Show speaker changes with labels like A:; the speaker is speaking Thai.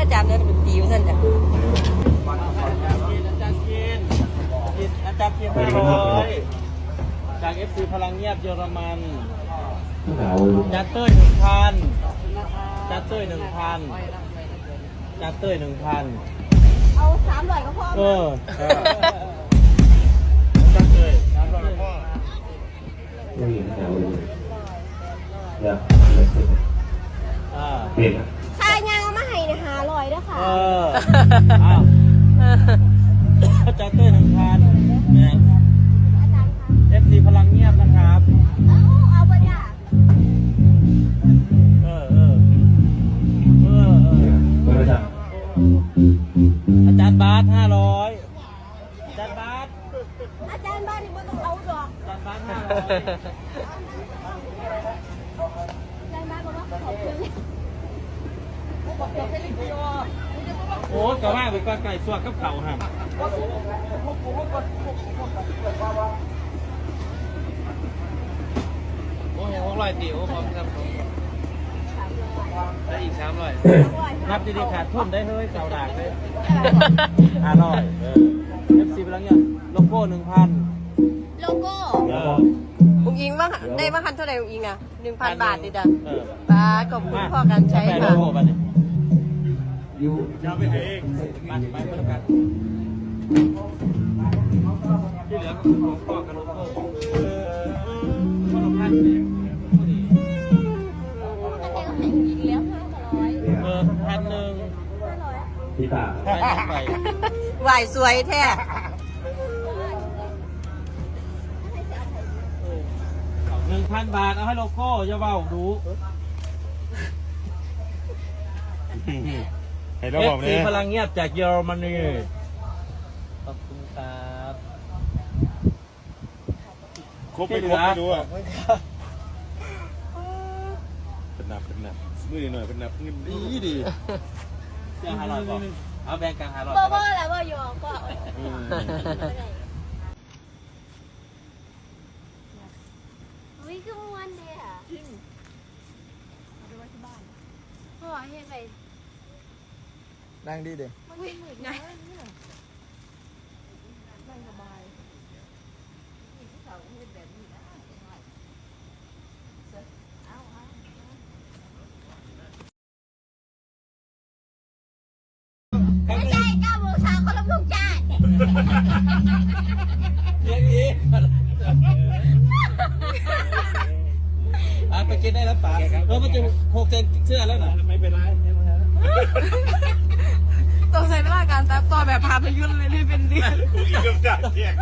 A: อา
B: จารย์
C: นักดนตรีว่าท่านจ้ะ
D: อาจารย์กินอาจารย์กินอาจารย์กินห้าร้อยจากเอฟซีพลังเงียบเยอรมันจัดเต้ยหนึ่งพันจัดเต้ยหนึ่งพันจัดเต้ยหนึ่งพัน
B: เอาสามร้อยก็พอ
D: เออจัดเต้ยสามร้อยพ่อ
E: เลยเดี๋ยว
D: อ่า
E: เปลี่ยน
B: เออ
D: อ้าวจัดเต้ยหนึ่งพันเนี่ย
B: อาจารย์คะ
D: เอฟซีพลังเงียบนะครับ
B: เอาเอาไปจ้ะ
D: เออเออเออเออ
E: เปิดปจัก
D: อาจารย์บาสห้าร้อยอาจารย์บาส
B: อาจารย์บานนี่ไม่ต้องเอาดอก
D: อาจารย์บาสห้าร้อย โอ้กะว่าไปก้อนไก่สวกกับเข่าห่างโอ้ยหกร้อยตีโอ้พร้อมครับผมได้อีกสามร้อยนับดีๆขาดทุนได้เฮ้ยเก่าดากเลยห้าร้อยเออเอฟซีไปแล้วเนี่ยโลโก้หนึ่งพัน
B: โลโก้
D: เออ
C: อุ้งอิงว่าได้ว่าคันเท่าไหร่อุ้งอิงอะหนึ่งพันบาทดิจ้ะ
D: เออ
C: บาทขอบคุณพ่อกันใช้
D: แปดโล
C: ค่ะ
D: โก้ป่ย
E: ยู
D: จะไปเองมาไปเพื่อนกันที่เหลือก็คือของพ่อกับลโก้เอคนละพันเนี่ย
B: อาจารย์ก็ให้อีกแล้วห้าร้อย
D: เออพันหนึ่ง
B: ห้าย
E: พี่ตา
C: ไหวสวยแท้
D: หนึ่งพันบาท เอาให้โลโก้อย่าเบาดู
F: ให้
D: เอ
F: เราบอก
D: ฟ
F: เล
D: ซี
F: ย
D: พลังเงียบจากเยอรมนีขอบคุณครับ
F: ครบไม่ครบไม่รู้อะเป็นหนับเป็นหนับมือหน่อยเป็นหนับเงินดีดี
D: เสียห้าร้อยบอกเอาแบงค์กันห้าร้อย
B: บ่บ่แล้วบ่ยอมก็วิคือมวนเดียจริงเอาไป ไว้ที่บ้านพ่อเห็นไป
G: นั่งดีเด้
B: มันวิ่งไงไม่ใช่เก้าโมงเช้าเขาลำลูกจ้า
D: เลี้ยงดีอะไปกินได้แล้วป่าเออมันจะหกเซนเสื้อแล้วนะไม่เป็นไร
C: ต้อง ใช้เวลาการตัดต่อแบบพาพยุนเลยที่เป็นเดือน
F: กูกินกับจ่าเที่ยง